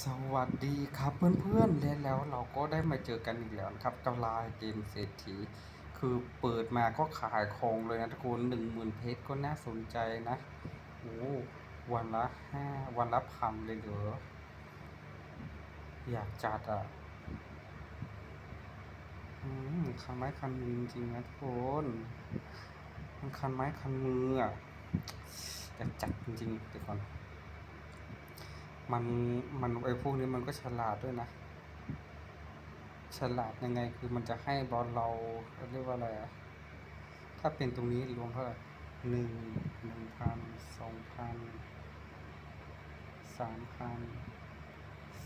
สวัสดีครับเพื่อนๆและแล้วเราก็ได้มาเจอกันอีกแล้วนะครับกับลน์เกมเศรษฐี คือเปิดมาก็ขายของเลยนะทุกคนหนึ่งหมื่นเพชรก็น่าสนใจนะโอ้วันละห้าวันละพันเลยเหรออยากจัดอะอืมคันไม้คันมือจริงนะทุกคนมันคันไม้คันมืออะอยากจัดจริงๆเดี๋ยวก่อน มันมันไอ้พวกนี้มันก็ฉลาดด้วยนะ ฉลาดยังไงคือมันจะให้บอลเราเรียกว่าอะไรอะถ้าเป็นตรงนี้รวมเท่าไหร่หนึ่งหนึ่งพันสองพันสามพัน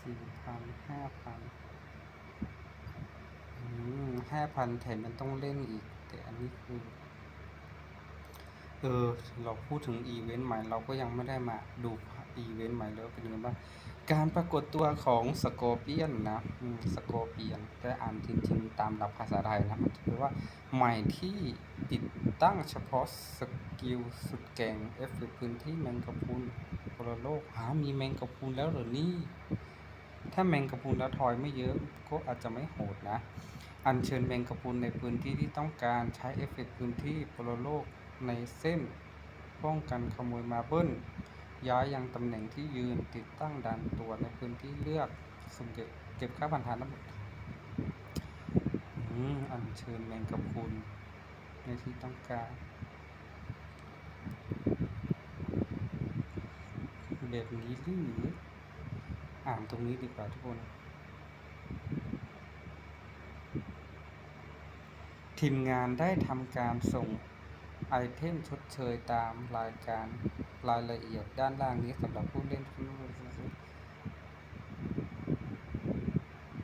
สี่พันห้าพันห้าพันแถมมันต้องเล่นอีก แต่อันนี้คือ เออ เราพูดถึงอีเวนต์ใหม่เราก็ยังไม่ได้มาดู อีเวนต์ใหม่เลยว่าเป็นยังไงบ้างการปรากฏตัวของสโกเปียนนะสโกเปียนแต่อ่านจริงๆตามหลักภาษาไทยนะมันจะแปลว่าใหม่ที่ติดตั้งเฉพาะสกิลสุดแก่งเอฟเฟกต์พื้นที่แมงกะพุนพลโลกหามีแมงกะพุนแล้วเหรอนี่ ถ้าแมงกะพุนแล้วทอยไม่เยอะก็อาจจะไม่โหดนะ อัญเชิญแมงกะพุนในพื้นที่ที่ต้องการใช้เอฟเฟกต์พื้นที่พลโลกในเส้นป้องกันขโมยมาเบิ้ล ย้ายยังตำแหน่งที่ยืนติดตั้งด่านตรวจในพื้นที่เลือกสุ่มเก็บเก็บค่าพันธานทั้งหมดอืมอัญเชิญแมงกะพรุนในที่ต้องการแบบนี้หรืออ่านตรงนี้ดีกว่าทุกคนทีมงานได้ทำการส่งไอเทมชดเชยตามรายการ รายละเอียดด้านล่างนี้สำหรับผู้เล่น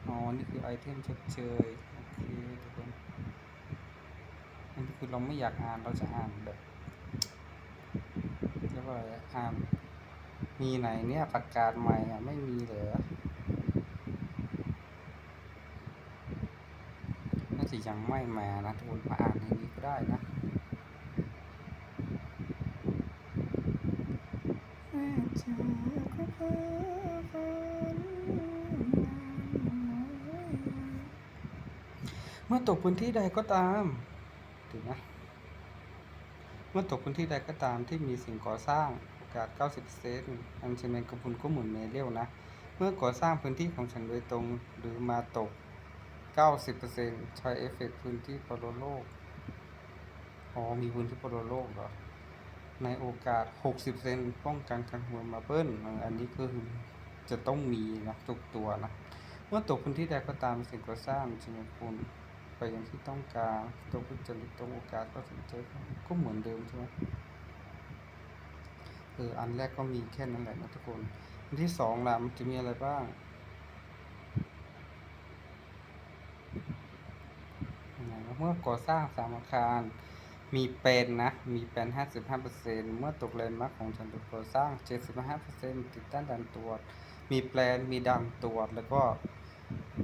อ๋อ นี่คือไอเทมชดเชยโอเคทุกคนอันนี้คือเราไม่อยากอ่านเราจะอ่านแบบเรียกว่าอะไรอ่านมีไหนเนี่ยประกาศใหม่อะไม่มีเหรอน่าจะยังไม่มานะทุกคนมาอ่านในนี้ก็ได้นะ เมื่อตกพื้นที่ใดก็ตามถูกนะ เมื่อตกพื้นที่ใดก็ตามที่มีสิ่งก่อสร้างโอกาส 90 เซนอันเชนเมนกระพุนก็หมุนเมเรียวนะ เมื่อก่อสร้างพื้นที่ของฉันโดยตรงหรือมาตก 90%ใช้เอฟเฟกต์พื้นที่ปรโลก อ๋อ มีพื้นที่ปรโลกเหรอ ในโอกาส 60 เซนป้องกันการหัวมาเบิ้ลอันนี้คือจะต้องมีนะทุกตัวนะเมื่อตกพื้นที่ใดก็ตามสิ่งก่อสร้างชิมพูนไปอย่างที่ต้องการตัวผู้จริตตรงโอกาสก็สนใจก็เหมือนเดิมใช่ไหมเอออันแรกก็มีแค่นั้นแหละนะทุกคน อันที่สองล่ะมันจะมีอะไรบ้างเมื่อก่อสร้างสามอาคาร มีเป็นนะ มีเป็น 55%เมื่อตกแลนมาร์คของฉันถูกก่อสร้าง 75%ติดตั้งด่านตรวจ มีแปลน มีด่านตรวจ แล้วก็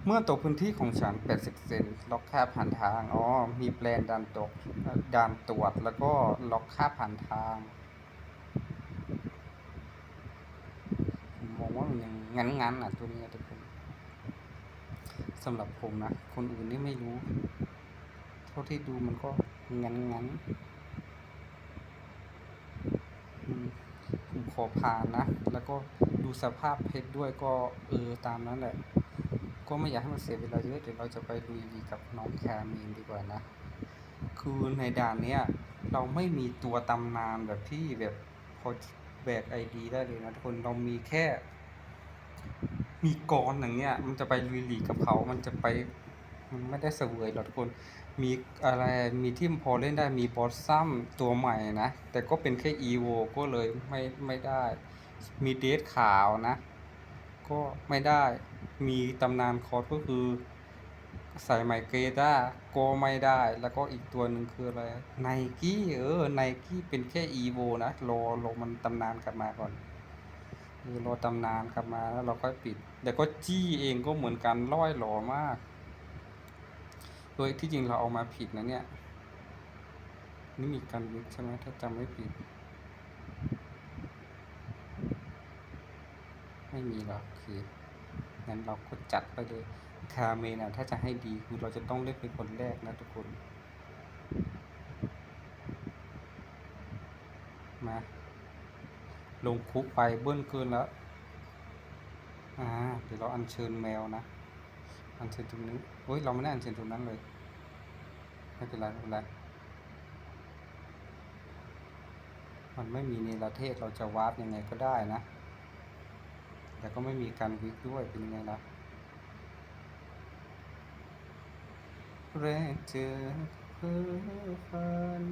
เมื่อตกพื้นที่ของฉัน80%ล็อกค่าผ่านทาง อ๋อ มีแปลนด่านตกด่านตรวจ แล้วก็ล็อกค่าผ่านทางมมองว่ามันยังงั้นๆอะตัวนี้ทุกคนสำหรับผมนะ คนอื่นนี่ไม่รู้ เท่าที่ดูมันก็ งั้นงั้นผมขอผ่านนะ แล้วก็ดูสภาพเพชรด้วยก็เออตามนั้นแหละ ก็ไม่อยากให้มันเสียเวลาเยอะเดี๋ยวเราจะไปลุยดีกับน้องแคมีนดีกว่านะ คือในด่านเนี้ยเราไม่มีตัวตำนานแบบที่แบบพอแบกไอดีได้เลยนะทุกคนเรามีแค่ มีกรอย่างเงี้ย มันจะไปลุยลีกกับเขา มันจะไปมันไม่ได้เสวยหรอกทุกคน มีอะไรมีที่พอเล่นได้มีบอสซัมตัวใหม่นะ แต่ก็เป็นแค่อีโวก็เลยไม่ไม่ได้ มีเดทขาวนะ ก็ไม่ได้มีตำนานคอร์สก็คือใสายไหมเกต้าก็ไม่ได้ แล้วก็อีกตัวหนึ่งคืออะไรไนกี้เออไนกี้เป็นแค่อีโวนะรอรอมันตำนานกลับมาก่อนเออรอตำนานกลับมาแล้วเราค่อยปิด แต่ก็จี้เองก็เหมือนกันร้อยหล่อมาก โดยที่จริงเราเอามาผิดนะเนี่ย นี่มีการวิกใช่ไหมถ้าจำไม่ผิด ไม่มีหรอกโองั้นเราก็จัดไปเลยคาเมนะถ้าจะให้ดีคือเราจะต้องเล่นเป็นคนแรกนะทุกคน มา ลงคุกไปเบิ้ลเกินแล้ว อ่า เดี๋ยวเราอัญเชิญแมวนะ อัญเชิญตรงนี้เฮ้ยเราไม่ได้อัญเชิญตรงนั้นเลยไม่เป็นไรไม่เป็นไรมันไม่มีเนประเทศเราจะวาร์ปยังไงก็ได้นะ แต่ก็ไม่มีการวิกด้วยเป็นยังไงล่ะแรกเจอเพ้อฝัน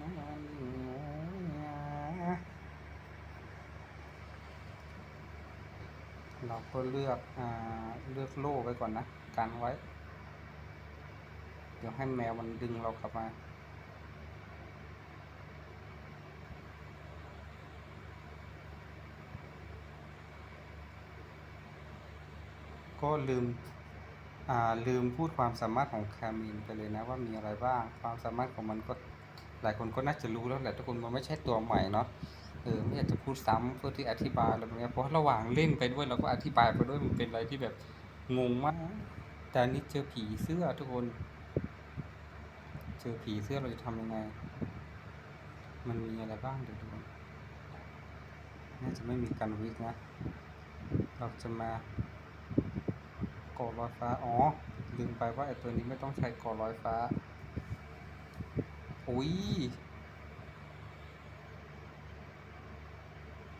นานงา เราก็เลือกอเลือกโล่ไว้ก่อนนะกันไว้ เดี๋ยวให้แมวมันดึงเรากลับมา ก็ลืมลืมพูดความสามารถของคามินไปเลยนะว่ามีอะไรบ้าง ความสามารถของมันก็หลายคนก็น่าจะรู้แล้วแหละทุกคนมันไม่ใช่ตัวใหม่เนาะ เออไม่อยากจะพูดซ้ำเพื่อที่อธิบายอะไรแบบเนี้ยเพราะระหว่างเล่นไปด้วยเราก็อธิบายไปด้วยมันเป็นอะไรที่แบบงงมาก แต่นี้เจอผีเสื้อทุกคน เจอผีเสื้อเราจะทำยังไง มันมีอะไรบ้างเดี๋ยวดูก่อนน่าจะไม่มีการวิกนะ เราจะมาก่อลอยฟ้า อ๋อ ลืมไปว่าไอ้ตัวนี้ไม่ต้องใช้ก่อลอยฟ้า อุ้ย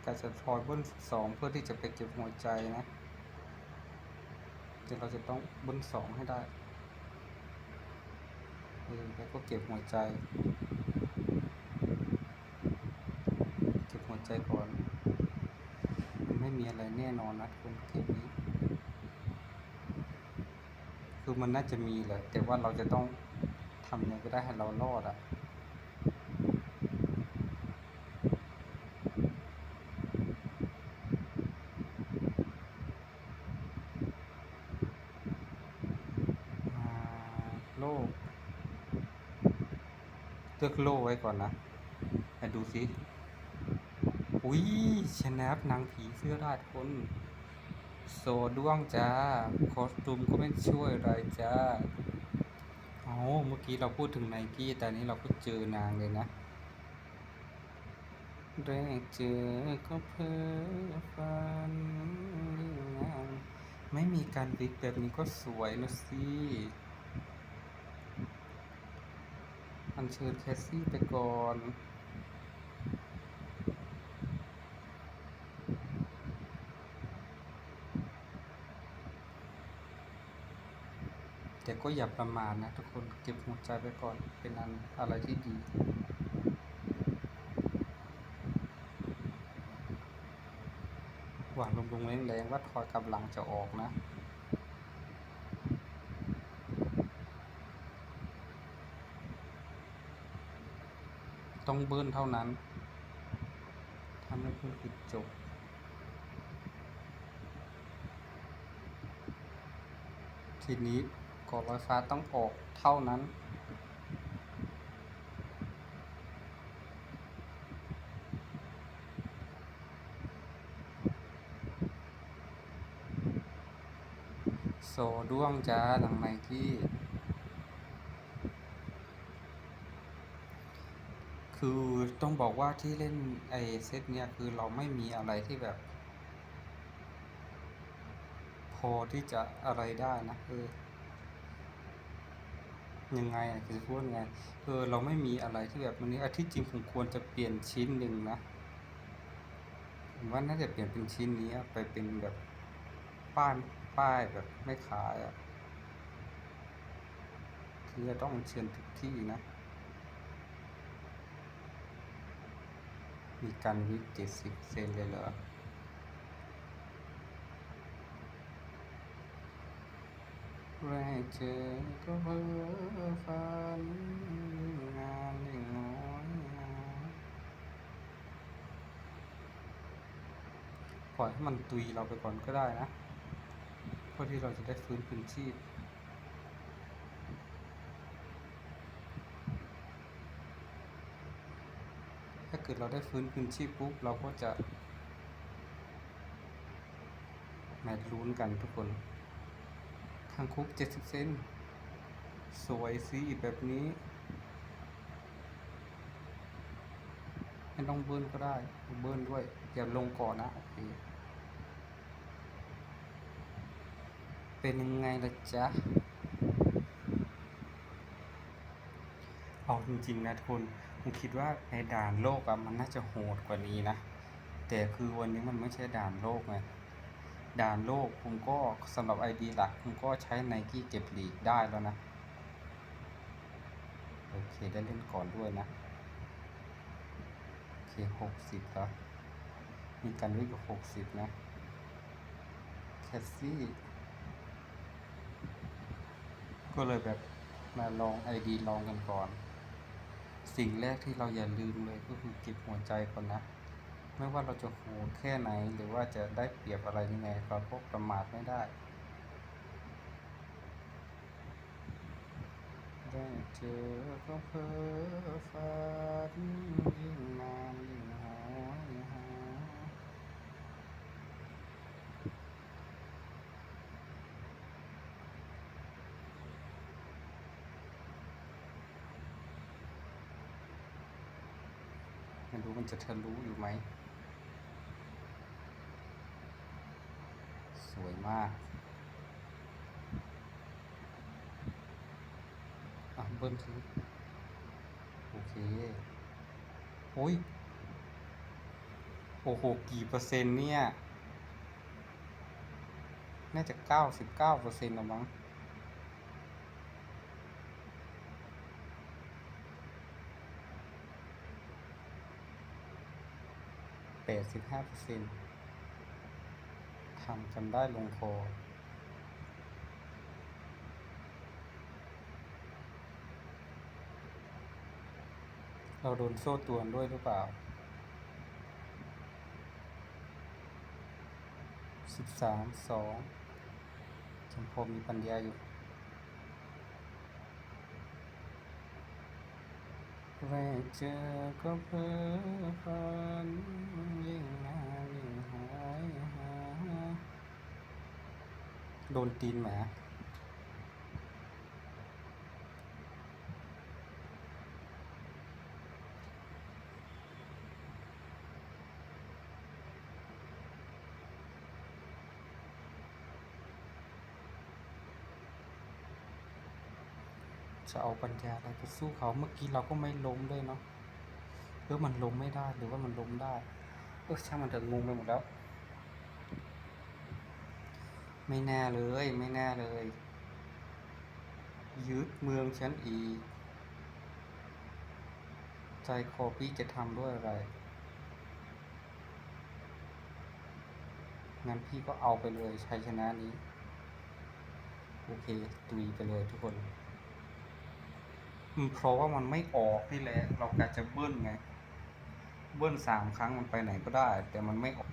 กาจะทอยเบิ้ลสองเพื่อที่จะไปเก็บหัวใจนะเดี๋ยวเราจะต้องเบิ้ลสองให้ได้แล้วก็เก็บหัวใจ เก็บหัวใจก่อน มันไม่มีอะไรแน่นอนนะคนเกมนี้ คือมันน่าจะมีแหละ แต่ว่าเราจะต้องทำยังไงก็ได้ให้เรารอดอะอ่าโล่เลือก โล่ไว้ก่อนนะไปดูสิอุ้ยชนะนางผีเสื้อราชคนโซด้วงจ้า คอสตูมก็ไม่ช่วยอะไรจ้าเอาเมื่อกี้เราพูดถึงไนกี้แต่นี้เราก็เจอนางเลยนะ แรกเจอก็เพ้อฝันไม่มีการวิกแบบนี้ก็สวยนะสิ อันเชิญแคสซี่ไปก่อนแต่ก็อย่าประมาทนะทุกคนเก็บหัวใจไว้ก่อนเป็นอันอะไรที่ดีหวานลงๆแรงๆว่าทอยกำลังจะออกนะ ต้องเบิ้ลเท่านั้นถ้าไม่เบิ้ลปิดจบทีนี้ก่อลอยฟ้าต้องออกเท่านั้น โซด้วงจ้าหลังไมกี้ คือต้องบอกว่าที่เล่นไอเซตเนี่ยคือเราไม่มีอะไรที่แบบ พอที่จะอะไรได้นะเออยังไงอะคือพูดไงเออเราไม่มีอะไรที่แบบวันนี้อาทิตย์จริงผมควรจะเปลี่ยนชิ้นหนึ่งนะผมว่าน่าจะเปลี่ยนเป็นชิ้นนี้ไปเป็นแบบป้ายป้ายแบบไม่ขายอะคือจะต้องเชิญทุกที่นะ มีการวิกเจ็ดสิบเซนเลยเหรอแรกเจอก็เพ้อฝันงานเล็กน้อยปล่อยให้มันตุยเราไปก่อนก็ได้นะ เพื่อที่เราจะได้ฟื้นคืนชีพ ถ้าเกิดเราได้ฟื้นคืนชีพปุ๊บเราก็จะแมาลุ้นกันทุกคนข้างคุกเจ็ดสิบเซนสวยสิแบบนี้ไม่ต้องเบิ้ลก็ได้ เบิ้ลด้วยอย่าลงก่อนนะโอเคเป็นยังไงล่ะจ๊ะ เอาจริงๆนะทุกคนผมคิดว่าในด่านโลกอะมันน่าจะโหดกว่านี้นะ แต่คือวันนี้มันไม่ใช่ด่านโลกไงด่านโลกผมก็สำหรับ ID หลักผมก็ใช้ไนกี้เก็บหลีกได้แล้วนะ โอเคได้เล่นก่อนด้วยนะ โอเคหกสิบแล้วมีการวิ่งกับหกสิบนะแคสซี่ ก็เลยแบบมาลอง ID ลองกันก่อน สิ่งแรกที่เราอย่าลืมเลยก็คือเก็บหัวใจก่อนนะ ไม่ว่าเราจะโหดแค่ไหน หรือว่าจะได้เปรียบอะไรยังไงเราก็ประมาทไม่ได้ได้เจอก็เพ้อฝันยิ่งนานยิ่งหายหา ไม่รู้มัน จะทะลุอยู่ไหม สวยมากอะเบิ้ลทีโอเค โอ้ย โอ้โห กี่เปอร์เซ็นต์เนี่ย น่าจะเก้าสิบเก้าเปอร์เซ็นต์แล้วมั้ง แปดสิบห้าเปอร์เซ็นต์ทำกันได้ลงคอเราโดนโซ่ตวนด้วยหรือเปล่า สิบสามสองฉันพอมีปัญญาอยู่แรกเจอก็เพ้อฝันยิ่งนานยิ่งหายหา โดนตีนหมาจะเอาปัญญาอะไรไปสู้เขาเมื่อกี้เราก็ไม่ล้มด้วยเนาะเออมันล้มไม่ได้หรือว่ามันล้มได้ เออช่างมันเถอะงงไปหมดแล้ว ไม่แน่เลย ไม่แน่เลย ยึดเมืองฉันอีก ใจคอพี่จะทำด้วยอะไร งั้นพี่ก็เอาไปเลยชัยชนะนี้ โอเคตุยไปเลยทุกคนเพราะว่ามันไม่ออกนี่แหละ เรากะจะเบิ้ลไง เบิ้ลสามครั้งมันไปไหนก็ได้ แต่มันไม่ออก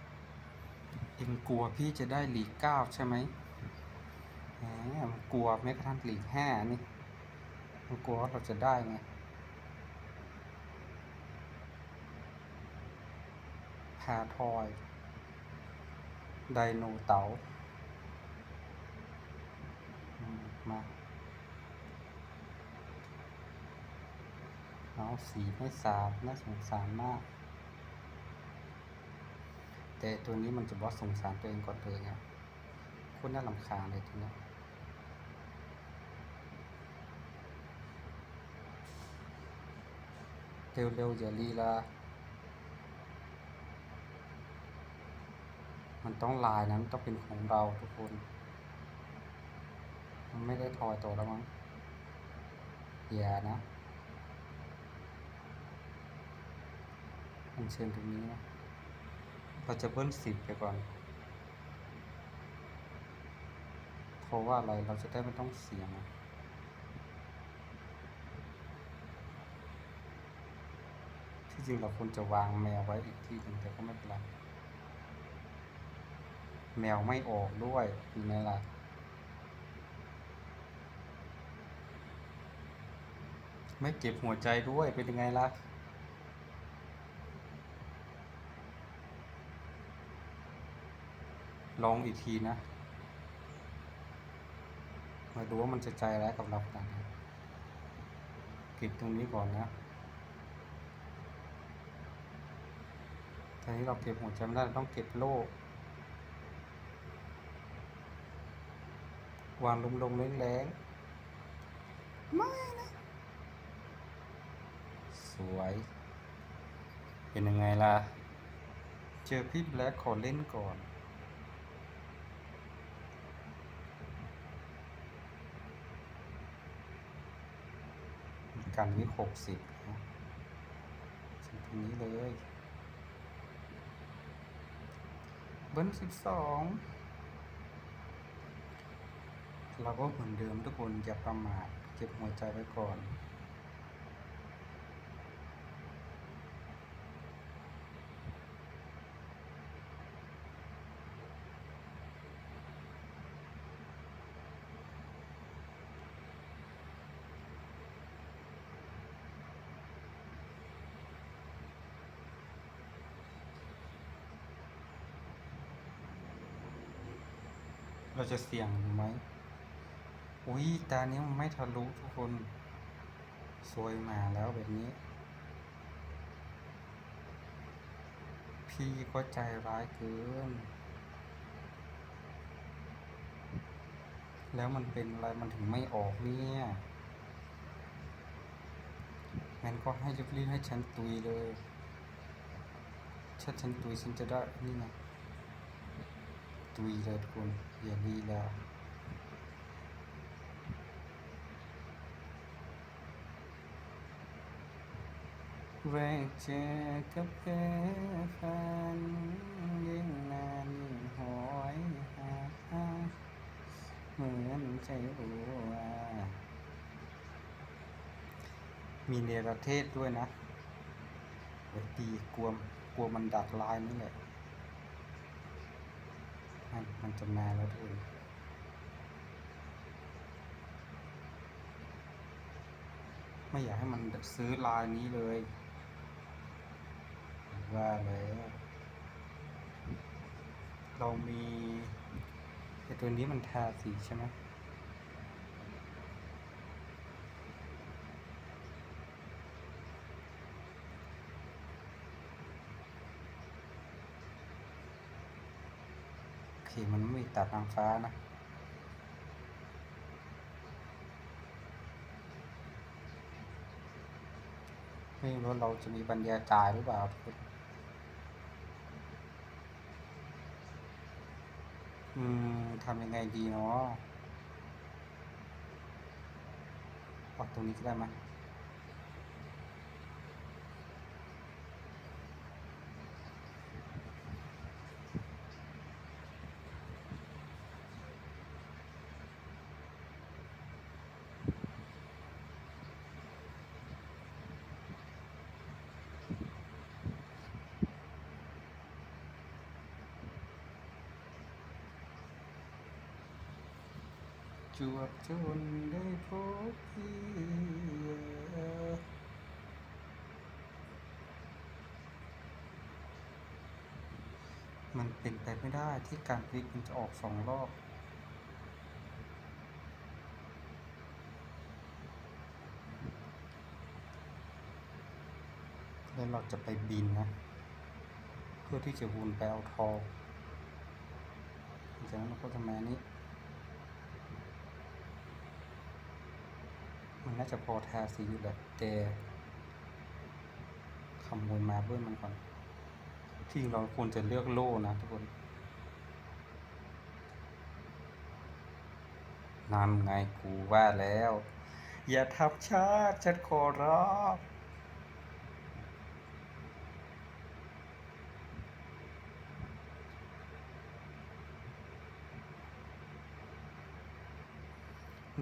เอ็มกลัวพี่จะได้หลีกเก้าใช่ไหมแหมมันกลัวแม้กระทั่งหลีกห้านี่มันกลัวว่าเราจะได้ไงพาทอย ไดโนเต๋ามาเอาสีไม่สาดน่าสงสารมาก แต่ตัวนี้มันจะบอสสงสารตัวเองก่อนเลยไงโคนน่าลำคาเลยทีเนี้เร็วๆอย่าลีลา มันต้องลายนะมันต้องเป็นของเราทุกคน มันไม่ได้ทอยตัวแล้วมั้งอย่านะอันเชิญตรงนี้นะ เราจะเบิ้ลสิบไปก่อน เพราะว่าอะไรเราจะได้ไม่ต้องเสี่ยงที่จริงเราควรจะวางแมวไว้อีกที่หนึ่งแต่ก็ไม่เป็นไรแมวไม่ออกด้วยเป็นไงล่ะไม่เก็บหัวใจด้วยเป็นยังไงล่ะ ลองอีกทีนะมาดูว่ามันจะใจร้ายกับเราขนาดไหนเก็บตรงนี้ก่อนนะทีนี้เราเก็บหัวใจไม่ได้เราต้องเก็บโล่วางลงลงๆแรงๆไม่นะสวย เป็นยังไงล่ะ เจอพี่แบล็คขอเล่นก่อน กันวิหกสิบสิบตรงนี้เลย เบิ้ลสิบสองเราก็เหมือนเดิมทุกคนอย่าประมาทเก็บหัวใจไว้ก่อน เราจะเสี่ยงไหมอุ้ยตานี้มันไม่ทะลุทุกคน สวยมาแล้วแบบนี้ พี่ก็ใจร้ายเกิน แล้วมันเป็นอะไรมันถึงไม่ออกเนี่ยงั้นก็ให้รีบๆให้ฉันตุยเลยถ้าฉันตุยฉันจะได้นี่ไง ตุยเลยทุกคนอย่าลีลาแรกเจอกับแค่ฝันยิ่งนานยิ่งหอยหาเหมือนใจอัวมีเนรเทศด้วยนะตีกลัวกลัวมันดัดลายนี่แหละ มันมันจะมาแล้วทุกคนไม่อยากให้มันซื้อลายนี้เลย ว่าแล้วเรามีไอตัวนี้มันทาสีใช่ไหมโอเค มันไม่มีตัดนางฟ้านะไม่รู้เราจะมีปัญญาจ่ายหรือเปล่าทุกคนอืมทำยังไงดีเนาะปักตรงนี้ก็ได้ไหม จวบจนได้พบพี่มันเป็นไปไม่ได้ที่การพลิกมันจะออกสองรอบแล้วเราจะไปบินนะ เพื่อที่จะวนไปเอาทองจากนั้นเราก็จะมนี้ มันน่าจะพอทาสีอยู่แหละแต่ขโมยมาเบิ้ลมันก่อน ที่เราควรจะเลือกโล่นะทุกคนนั่นไงกูว่าแล้ว อย่าทับชาติฉันขอร้อง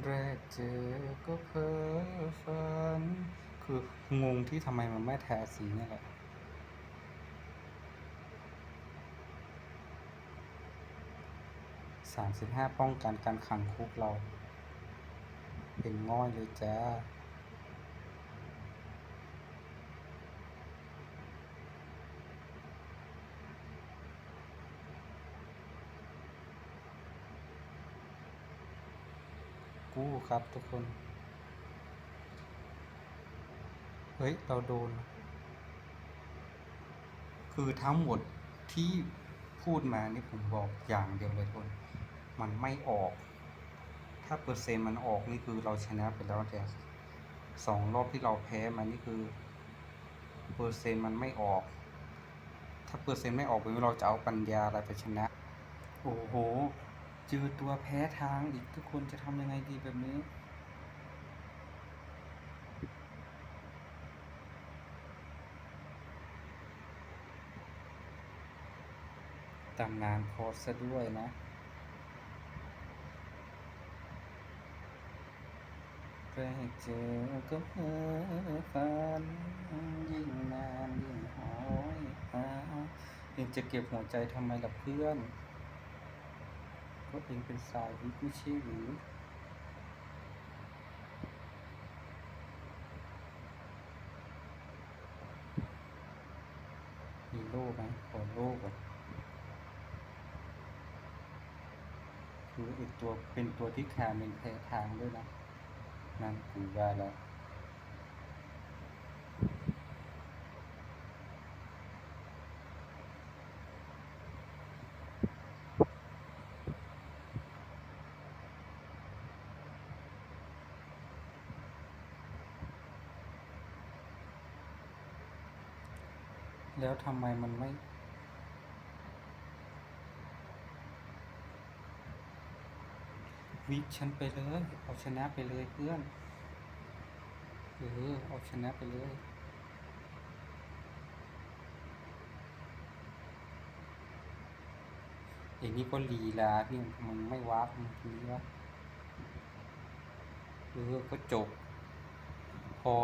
แรกเจอก็เพ้อฝัน คืองงที่ทำไมมันไม่แทาสีนี่แหละสามสิบห้าป้องกันการขังคุกเรา เป็นง่อยเลยจ้า กู้ครับทุกคน เฮ้ย เราโดน คือทั้งหมดที่พูดมานี่ผมบอกอย่างเดียวเลยทุกคน มันไม่ออก ถ้าเปอร์เซ็นต์มันออกนี่คือเราชนะไปแล้วแต่สองรอบที่เราแพ้มานี่คือ เปอร์เซ็นต์มันไม่ออก ถ้าเปอร์เซ็นต์ไม่ออกเป็นเราจะเอาปัญญาอะไรไปชนะ โอ้โห เจอตัวแพ้ทางอีกทุกคนจะทำยังไงดีแบบนี้ตำนานโพสซะด้วยนะ แรกเจอก็เพ้อฝันยิ่งนานยิ่งหอยหาเองจะเก็บหัวใจทำไมล่ะเพื่อน ก็เองเป็นสายวิทย์ไม่ใช่หรือมีโล่ไหมขอโล่ก่อนคือไอตัวเป็นตัวที่คาเป็นแพ้ทางด้วยนะนั่นกูว่าแล้ว แล้วทำไมมันไม่ วิกฉันไปเลย เอาชนะไปเลยเพื่อนเออเอาชนะไปเลยอย่างนี้ก็ลีลาที่มันไม่วาร์ปมันทีนี้วะเออก็จบ พอ